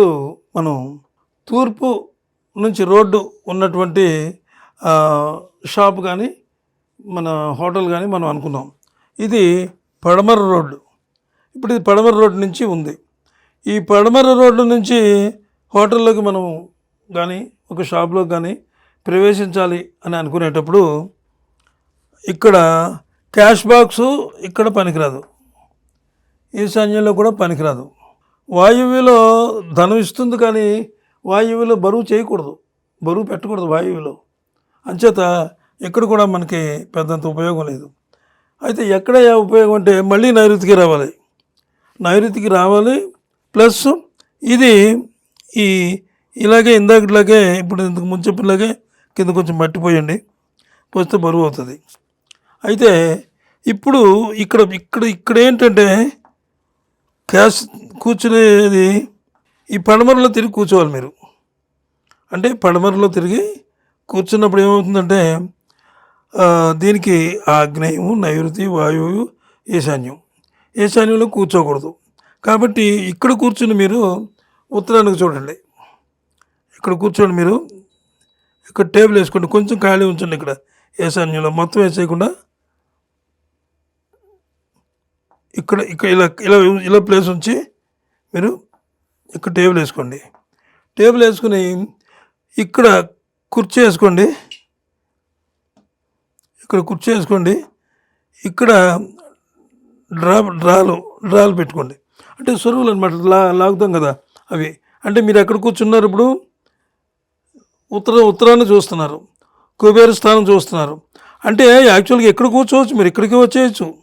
ఇప్పుడు మనం తూర్పు నుంచి రోడ్డు ఉన్నటువంటి షాప్ కానీ మన హోటల్ కానీ మనం అనుకున్నాం. ఇది పడమర రోడ్డు. ఇప్పుడు ఇది పడమర రోడ్డు నుంచి ఉంది. ఈ పడమర రోడ్డు నుంచి హోటల్లోకి మనం కానీ ఒక షాప్లో కానీ ప్రవేశించాలి అని అనుకునేటప్పుడు ఇక్కడ క్యాష్ బాక్సు ఇక్కడ పనికిరాదు. ఈశాన్యంలో కూడా పనికిరాదు. వాయువ్యలో ధనం ఇస్తుంది కానీ వాయువ్యలో బరువు చేయకూడదు. బరువు పెట్టకూడదు వాయువులో. అంచేత ఎక్కడ కూడా మనకి పెద్దంత ఉపయోగం లేదు. అయితే ఎక్కడ ఉపయోగం అంటే మళ్ళీ నైరుతికి రావాలి. నైరుతికి రావాలి. ప్లస్ ఇది ఈ ఇలాగే ఇందాకట్లాగే ఇప్పుడు ఇంతకు ముందు చెప్పినలాగే కింద కొంచెం మట్టిపోయండి పోస్తే బరువు అవుతుంది. అయితే ఇప్పుడు ఇక్కడ ఇక్కడ ఇక్కడ ఏంటంటే క్యాష్ కూర్చునేది ఈ పడమరలో తిరిగి కూర్చోవాలి మీరు. అంటే పడమరలో తిరిగి కూర్చున్నప్పుడు ఏమవుతుందంటే దీనికి ఆగ్నేయము నైరుతి వాయువు ఈశాన్యం. ఈశాన్యంలో కూర్చోకూడదు. కాబట్టి ఇక్కడ కూర్చుని మీరు ఉత్తరానికి చూడండి. ఇక్కడ కూర్చోండి మీరు. ఇక్కడ టేబుల్ వేసుకోండి. కొంచెం ఖాళీ ఉంచండి ఇక్కడ. ఈశాన్యంలో మొత్తం వేసేయకుండా ఇక్కడ ఇక్కడ ఇలా ఇలా ఇలా ప్లేస్ ఉంచి మీరు ఇక్కడ టేబుల్ వేసుకోండి. టేబుల్ వేసుకుని ఇక్కడ కుర్చీ వేసుకోండి. ఇక్కడ కుర్చీ వేసుకోండి. ఇక్కడ డ్రా డ్రాలు డ్రాలు పెట్టుకోండి. అంటే సొరువులు అనమాట లా లాగుతాం కదా అవి. అంటే మీరు ఎక్కడ కూర్చున్నారు ఇప్పుడు? ఉత్తర ఉత్తరాన్ని చూస్తున్నారు. కుబేర స్థానం చూస్తున్నారు. అంటే యాక్చువల్గా ఎక్కడ కూర్చోవచ్చు? మీరు ఇక్కడికి వచ్చేయచ్చు.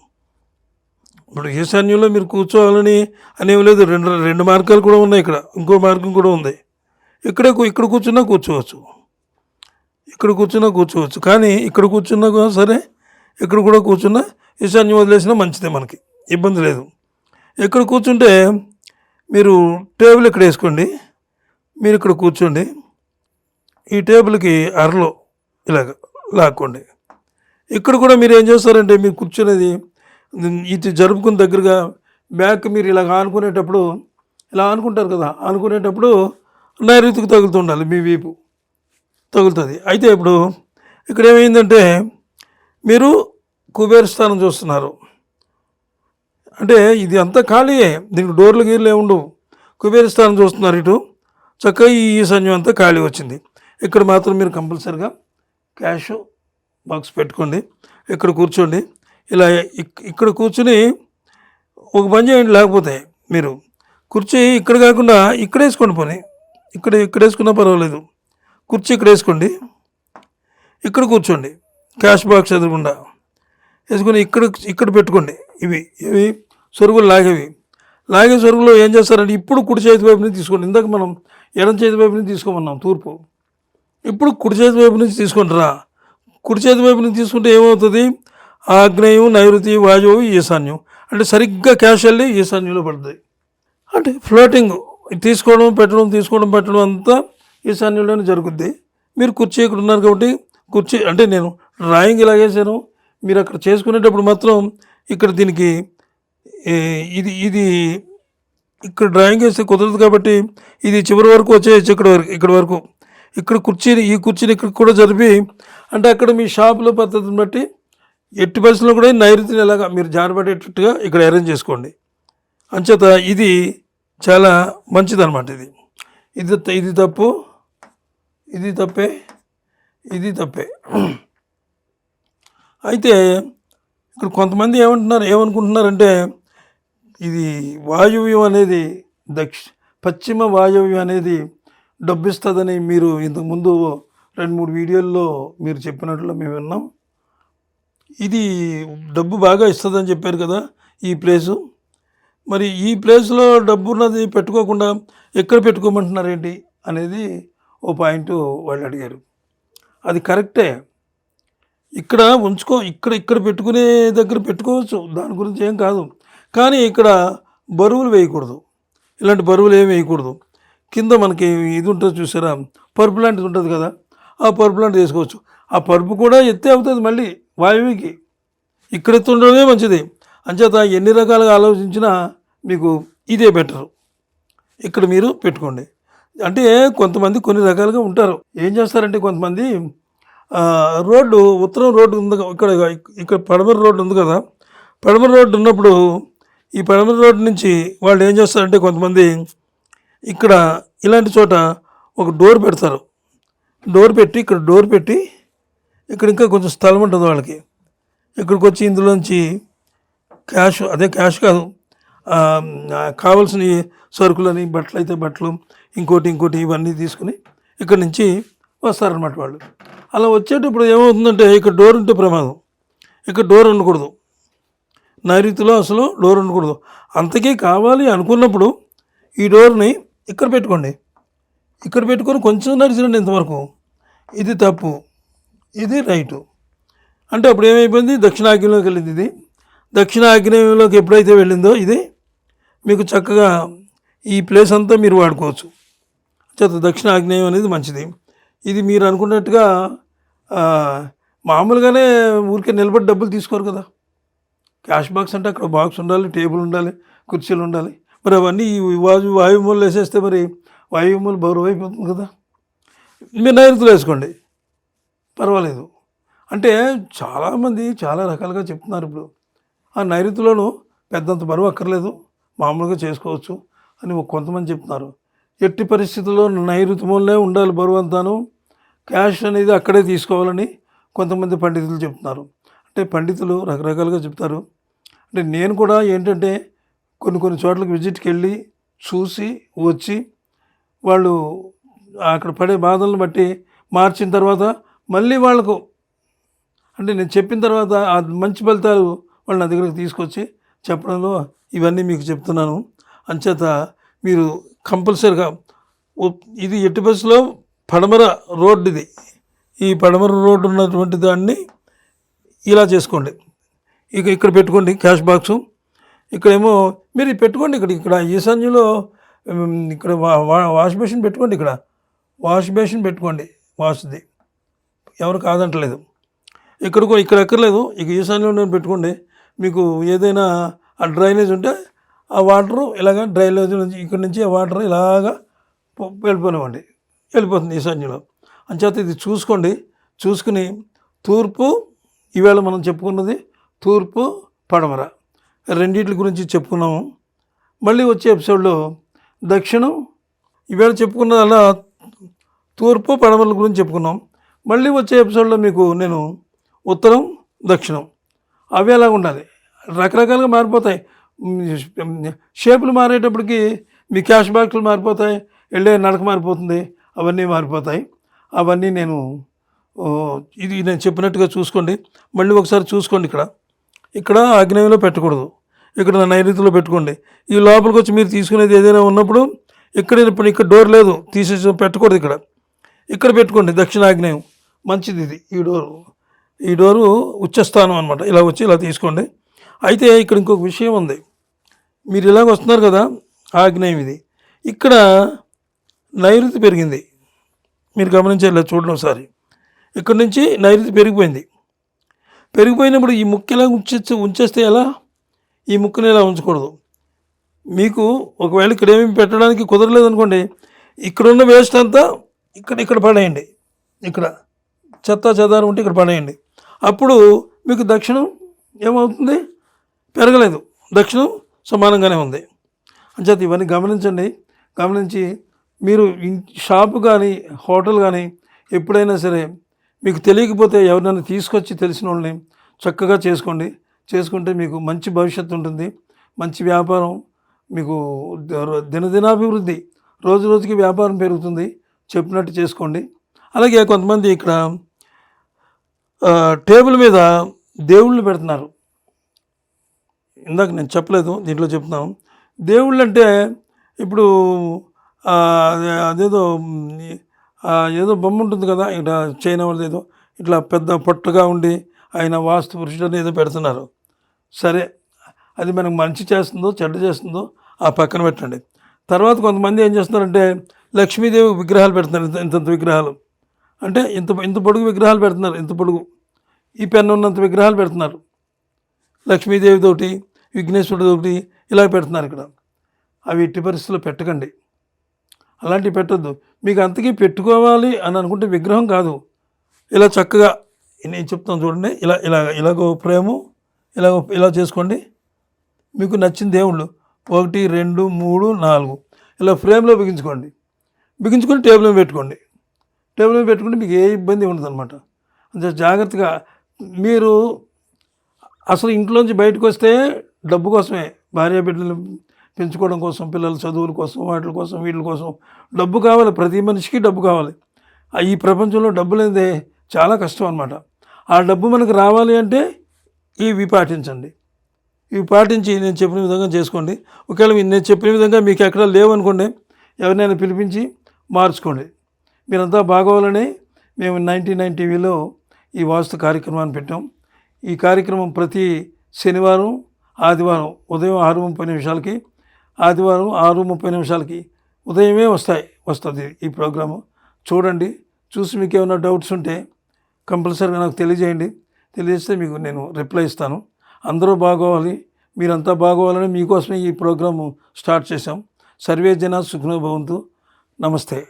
ఇప్పుడు ఈశాన్యంలో మీరు కూర్చోవాలని అనేవి లేదు. రెండు రెండు మార్గాలు కూడా ఉన్నాయి ఇక్కడ. ఇంకో మార్గం కూడా ఉంది. ఇక్కడే ఇక్కడ కూర్చున్నా కూర్చోవచ్చు. ఇక్కడ కూర్చున్నా కూర్చోవచ్చు. కానీ ఇక్కడ కూర్చున్నా కూడా సరే ఇక్కడ కూడా కూర్చున్నా ఈశాన్యం వదిలేసినా మంచిదే మనకి. ఇబ్బంది లేదు. ఇక్కడ కూర్చుంటే మీరు టేబుల్ ఇక్కడ వేసుకోండి. మీరు ఇక్కడ కూర్చోండి. ఈ టేబుల్కి అరలో ఇలాగ లాక్కోండి. ఇక్కడ కూడా మీరు ఏం చేస్తారంటే మీరు కూర్చునేది ఇది జరుపుకుని దగ్గరగా బ్యాక్ మీరు ఇలా ఆనుకునేటప్పుడు ఇలా అనుకుంటారు కదా అనుకునేటప్పుడు నైరుతికి తగులుతుండాలి మీ వీపు తగులుతుంది. అయితే ఇప్పుడు ఇక్కడ ఏమైందంటే మీరు కుబేర స్థానం చూస్తున్నారు. అంటే ఇది అంతా ఖాళీయే దీనికి డోర్లు గీర్లు ఉండవు. కుబేర స్థానం చూస్తున్నారు ఇటు. చక్కగా ఈ సైన్యం అంతా ఖాళీ వచ్చింది. ఇక్కడ మాత్రం మీరు కంపల్సరిగా క్యాష్ బాక్స్ పెట్టుకోండి. ఇక్కడ కూర్చోండి. ఇలా ఇక్కడ కూర్చుని ఒక పని చేయండి లేకపోతే మీరు కుర్చీ ఇక్కడ కాకుండా ఇక్కడ వేసుకోండి పని. ఇక్కడ ఇక్కడ వేసుకున్నా పర్వాలేదు. కుర్చీ ఇక్కడ వేసుకోండి. ఇక్కడ కూర్చోండి. క్యాష్ బాక్స్ ఎదురకుండా వేసుకొని ఇక్కడ ఇక్కడ పెట్టుకోండి. ఇవి ఇవి సొరుగులు లాగేవి. లాగే సొరుగులో ఏం చేస్తారంటే ఇప్పుడు కుడి చేతి వైపు నుంచి తీసుకోండి. ఇందాక మనం ఎడం చేతి వైపు నుంచి తీసుకోమన్నాం తూర్పు. ఇప్పుడు కుడి చేతి వైపు నుంచి తీసుకుంటారా కుడి చేతి వైపు నుంచి తీసుకుంటే ఏమవుతుంది? ఆగ్నేయం నైరుతి వాయువు ఈశాన్యం. అంటే సరిగ్గా క్యాష్ వెళ్ళి ఈశాన్యంలో పడుతుంది అంటే ఫ్లోటింగ్ తీసుకోవడం పెట్టడం తీసుకోవడం పెట్టడం అంతా ఈశాన్యంలోనే జరుగుద్ది. మీరు కుర్చీ ఇక్కడ ఉన్నారు కాబట్టి కుర్చీ అంటే నేను డ్రాయింగ్ ఇలా వేసాను మీరు అక్కడ చేసుకునేటప్పుడు మాత్రం ఇక్కడ దీనికి ఇది ఇది ఇక్కడ డ్రాయింగ్ వేస్తే కుదరదు కాబట్టి ఇది చివరి వరకు వచ్చేయచ్చు ఇక్కడ వరకు ఇక్కడ వరకు. ఇక్కడ కుర్చీని ఈ కుర్చీని ఇక్కడ కూడా జరిపి అంటే అక్కడ మీ షాపులో పద్ధతిని బట్టి ఎట్టి పరిస్థితుల్లో కూడా నైరుతిని ఎలాగా మీరు జారబడేటట్టుగా ఇక్కడ అరేంజ్ చేసుకోండి. అంచేత ఇది చాలా మంచిదన్నమాట ఇది. ఇది ఇది తప్పు ఇది తప్పే ఇది తప్పే. అయితే ఇక్కడ కొంతమంది ఏమంటున్నారు ఏమనుకుంటున్నారంటే ఇది వాయువ్యం అనేది దక్ష పశ్చిమ వాయువ్యం అనేది డబ్బిస్తుందని మీరు ఇంతకుముందు రెండు మూడు వీడియోల్లో మీరు చెప్పినట్లు మేము విన్నాం. ఇది డబ్బు బాగా ఇస్తుందని చెప్పారు కదా ఈ ప్లేసు. మరి ఈ ప్లేస్లో డబ్బు ఉన్నది పెట్టుకోకుండా ఎక్కడ పెట్టుకోమంటున్నారు ఏంటి అనేది ఓ పాయింట్ వాళ్ళు అడిగారు. అది కరెక్టే. ఇక్కడ ఉంచుకో ఇక్కడ ఇక్కడ పెట్టుకునే దగ్గర పెట్టుకోవచ్చు. దాని గురించి ఏం కాదు. కానీ ఇక్కడ బరువులు వేయకూడదు. ఇలాంటి బరువులు ఏమి వేయకూడదు. కింద మనకి ఇది ఉంటుంది చూసారా? పరుపు లాంటిది ఉంటుంది కదా? ఆ పరుపు లాంటిది వేసుకోవచ్చు. ఆ పరుపు కూడా ఎత్తే అవుతుంది మళ్ళీ. వాయువుకి ఇక్కడ ఎత్తు ఉండడమే మంచిది. అంచేత ఎన్ని రకాలుగా ఆలోచించినా మీకు ఇదే బెటర్. ఇక్కడ మీరు పెట్టుకోండి. అంటే కొంతమంది కొన్ని రకాలుగా ఉంటారు. ఏం చేస్తారంటే కొంతమంది రోడ్డు ఉత్తరం రోడ్డు ఉంది ఇక్కడ ఇక్కడ పడమర రోడ్డు ఉంది కదా పడమర రోడ్డు ఉన్నప్పుడు ఈ పడమర రోడ్డు నుంచి వాళ్ళు ఏం చేస్తారంటే కొంతమంది ఇక్కడ ఇలాంటి చోట ఒక డోర్ పెడతారు. డోర్ పెట్టి ఇక్కడ డోర్ పెట్టి ఇక్కడ ఇంకా కొంచెం స్థలం ఉంటుంది వాళ్ళకి. ఇక్కడికి వచ్చి ఇందులోంచి క్యాష్ అదే క్యాష్ కాదు ఆ, కావాల్సిన సరుకులని బట్టలు అయితే బట్టలు ఇంకోటి ఇంకోటి ఇవన్నీ తీసుకుని ఇక్కడ నుంచి వస్తారనమాట వాళ్ళు. అలా వచ్చేటప్పుడు ఏమవుతుందంటే ఇక్కడ డోర్ ఉంటే ప్రమాదం. ఇక్కడ డోర్ ఉండకూడదు. నైరుతిలో అసలు డోర్ ఉండకూడదు. అంతకీ కావాలి అనుకున్నప్పుడు ఈ డోర్ని ఇక్కడ పెట్టుకోండి. ఇక్కడ పెట్టుకొని కొంచెం నడిచిరండి ఇంతవరకు. ఇది తప్పు. ఇది రైటు. అంటే అప్పుడు ఏమైపోయింది? దక్షిణాగ్నేయంలోకి వెళ్ళింది ఇది. దక్షిణాగ్నేయంలోకి ఎప్పుడైతే వెళ్ళిందో ఇది మీకు చక్కగా ఈ ప్లేస్ అంతా మీరు వాడుకోవచ్చు. చేత దక్షిణ ఆగ్నేయం అనేది మంచిది. ఇది మీరు అనుకున్నట్టుగా మామూలుగానే ఊరికే నిలబడి డబ్బులు తీసుకోరు కదా. క్యాష్ బాక్స్ అంటే అక్కడ బాక్స్ ఉండాలి టేబుల్ ఉండాలి కుర్చీలు ఉండాలి. మరి అవన్నీ ఈ వాయు వాయుమూలు వేసేస్తే మరి వాయుమూలు బరువు అయిపోతుంది కదా. మీరు నైరుతులు వేసుకోండి. పర్వాలేదు. అంటే చాలామంది చాలా రకాలుగా చెప్తున్నారు ఇప్పుడు. ఆ నైరుతిలోనూ పెద్దంత బరువు అక్కర్లేదు. మామూలుగా చేసుకోవచ్చు అని కొంతమంది చెప్తున్నారు. ఎట్టి పరిస్థితుల్లో నైరుతి మూలనే ఉండాలి బరువు అంతాను. క్యాష్ అనేది అక్కడే తీసుకోవాలని కొంతమంది పండితులు చెప్తున్నారు. అంటే పండితులు రకరకాలుగా చెప్తారు. అంటే నేను కూడా ఏంటంటే కొన్ని కొన్ని చోట్లకి విజిట్కి వెళ్ళి చూసి వచ్చి వాళ్ళు అక్కడ పడే బాధలను బట్టి మార్చిన తర్వాత మళ్ళీ వాళ్ళకు అంటే నేను చెప్పిన తర్వాత ఆ మంచి ఫలితాలు వాళ్ళు నా దగ్గరకు తీసుకొచ్చి చెప్పడంలో ఇవన్నీ మీకు చెప్తున్నాను. అంచేత మీరు కంపల్సరిగా ఇది ఎట్టి బస్సులో? పడమర రోడ్డు ఇది ఈ పడమర రోడ్డు ఉన్నటువంటి దాన్ని ఇలా చేసుకోండి. ఇక ఇక్కడ పెట్టుకోండి క్యాష్ బాక్సు. ఇక్కడేమో మీరు పెట్టుకోండి ఇక్కడ ఇక్కడ ఈశాన్యంలో ఇక్కడ వా- వా- వాష్ బేసిన్ పెట్టుకోండి ఇక్కడ. వాష్ బేసిన్ పెట్టుకోండి వాష్ది. ఎవరు కాదంటలేదు. ఎక్కడికో ఇక్కడ ఎక్కర్లేదు. ఇక ఈశాన్యంలో పెట్టుకోండి. మీకు ఏదైనా ఆ డ్రైనేజ్ ఉంటే ఆ వాటరు ఇలాగ డ్రైనేజ్ నుంచి ఇక్కడ నుంచి ఆ వాటర్ ఇలాగా వెళ్ళిపోనివ్వండి. వెళ్ళిపోతుంది ఈశాన్యంలో. అంచేత ఇది చూసుకోండి. చూసుకుని తూర్పు ఈవేళ మనం చెప్పుకున్నది తూర్పు పడమర రెండింటి గురించి చెప్పుకున్నాము. మళ్ళీ వచ్చే ఎపిసోడ్లో దక్షిణం ఈవేళ చెప్పుకున్న అలా తూర్పు పడమరల గురించి చెప్పుకున్నాం. మళ్ళీ వచ్చే ఎపిసోడ్లో మీకు నేను ఉత్తరం దక్షిణం. అవి ఎలాగ ఉండాలి. రకరకాలుగా మారిపోతాయి. షేపులు మారేటప్పటికి మీ క్యాష్ బ్యాక్లు మారిపోతాయి వెళ్ళే నడక మారిపోతుంది అవన్నీ మారిపోతాయి. అవన్నీ నేను ఇది నేను చెప్పినట్టుగా చూసుకోండి. మళ్ళీ ఒకసారి చూసుకోండి ఇక్కడ. ఇక్కడ ఆగ్నేయంలో పెట్టకూడదు. ఇక్కడ నైరుతిలో పెట్టుకోండి. ఈ లోపలికి వచ్చి మీరు తీసుకునేది ఏదైనా ఉన్నప్పుడు ఇక్కడ ఇప్పుడు ఇక్కడ డోర్ లేదు. తీసేసి పెట్టకూడదు ఇక్కడ. ఇక్కడ పెట్టుకోండి దక్షిణాగ్నేయం. మంచిది ఇది. ఈ డోరు. ఈ డోరు ఉచ్చస్థానం అనమాట ఇలా వచ్చి ఇలా తీసుకోండి. అయితే ఇక్కడ ఇంకొక విషయం ఉంది. మీరు ఇలాగ వస్తున్నారు కదా ఆగ్నేయం ఇది. ఇక్కడ నైరుతి పెరిగింది. మీరు గమనించాలి చూడండి ఒకసారి. ఇక్కడ నుంచి నైరుతి పెరిగిపోయింది. పెరిగిపోయినప్పుడు ఈ ముక్కు ఇలా ఉంచే ఉంచేస్తే ఎలా? ఈ ముక్కుని ఇలా ఉంచకూడదు? మీకు ఒకవేళ ఇక్కడ ఏమి పెట్టడానికి కుదరలేదు అనుకోండి ఇక్కడున్న వేస్ట్ అంతా ఇక్కడ ఇక్కడ పడేయండి. ఇక్కడ. చెత్త చెదారం ఉంటే ఇక్కడ పడేయండి. అప్పుడు మీకు దక్షిణం ఏమవుతుంది? పెరగలేదు. దక్షిణం సమానంగానే ఉంది. అంచేత ఇవన్నీ గమనించండి. గమనించి మీరు షాపు కానీ హోటల్ కానీ ఎప్పుడైనా సరే మీకు తెలియకపోతే ఎవరినైనా తీసుకొచ్చి తెలిసిన వాళ్ళని చక్కగా చేసుకోండి. చేసుకుంటే మీకు మంచి భవిష్యత్తు ఉంటుంది. మంచి వ్యాపారం మీకు దినదినాభివృద్ధి. రోజు రోజుకి వ్యాపారం పెరుగుతుంది. చెప్పినట్టు చేసుకోండి. అలాగే కొంతమంది ఇక్కడ టేబుల్ మీద దేవుళ్ళు పెడుతున్నారు. ఇందాక నేను చెప్పలేదు దీంట్లో చెప్తున్నాను. దేవుళ్ళు అంటే ఇప్పుడు అదే- అదేదో ఏదో బొమ్మ ఉంటుంది కదా ఇట్లా చైనా వాళ్ళది ఏదో ఇట్లా పెద్ద పొట్టుగా ఉండి ఆయన వాస్తు పురుషుడని ఏదో పెడుతున్నారు. సరే అది మనకు మంచి చేస్తుందో చెడ్డ చేస్తుందో ఆ పక్కన పెట్టండి. తర్వాత కొంతమంది ఏం చేస్తున్నారంటే లక్ష్మీదేవి విగ్రహాలు పెడుతున్నారు ఇంత ఇంతంత విగ్రహాలు. అంటే ఇంత ఇంత పొడుగు విగ్రహాలు పెడుతున్నారు ఇంత పొడుగు. ఈ పెన్ను ఉన్నంత విగ్రహాలు పెడుతున్నారు. లక్ష్మీదేవి తోటి విఘ్నేశ్వరుడు ఇలా పెడుతున్నారు ఇక్కడ. అవి ఎట్టి పరిస్థితుల్లో పెట్టకండి. అలాంటివి పెట్టొద్దు. మీకు అంతకీ పెట్టుకోవాలి అని అనుకుంటే విగ్రహం కాదు. ఇలా చక్కగా నేను చెప్తాను చూడండి ఇలా ఇలా ఇలాగో ప్రేమ ఇలా ఇలా చేసుకోండి. మీకు నచ్చిన దేవుళ్ళు ఒకటి రెండు మూడు నాలుగు. ఇలా ఫ్రేమ్లో బిగించుకోండి. బిగించుకొని టేబుల్ పెట్టుకోండి. టేబుల్ మీద పెట్టుకుంటే మీకు ఏ ఇబ్బంది ఉండదు అనమాట అంతే జాగ్రత్తగా మీరు అసలు ఇంట్లోంచి బయటకు వస్తే డబ్బు కోసమే. భార్య బిడ్డలు పెంచుకోవడం కోసం పిల్లల చదువుల కోసం వాటి కోసం వీటి కోసం డబ్బు కావాలి. ప్రతి మనిషికి డబ్బు కావాలి. ఈ ప్రపంచంలో డబ్బు లేదే చాలా కష్టం అనమాట ఆ డబ్బు మనకు రావాలి అంటే ఇవి పాటించండి. ఇవి పాటించి నేను చెప్పిన విధంగా చేసుకోండి. ఒకవేళ నేను చెప్పిన విధంగా మీకు ఎక్కడ లేవనుకోండి ఎవరినైనా పిలిపించి మార్చుకోండి. మీరంతా బాగోవాలని మేము నైంటీ నైన్ టీవీలో ఈ వాస్తు కార్యక్రమాన్ని పెట్టాం. ఈ కార్యక్రమం ప్రతి శనివారం ఆదివారం ఉదయం ఆరు ముప్పై నిమిషాలకి ఆదివారం ఆరు ముప్పై నిమిషాలకి ఉదయమే వస్తాయి వస్తుంది ఈ ప్రోగ్రాము. చూడండి చూసి మీకు ఏమైనా డౌట్స్ ఉంటే కంపల్సరీగా నాకు తెలియజేయండి. తెలియజేస్తే మీకు నేను రిప్లై ఇస్తాను. అందరూ బాగోవాలి మీరంతా బాగోవాలని మీకోసమే ఈ ప్రోగ్రాము స్టార్ట్ చేశాం. సర్వే జన సుఖనో భవంతు. నమస్తే.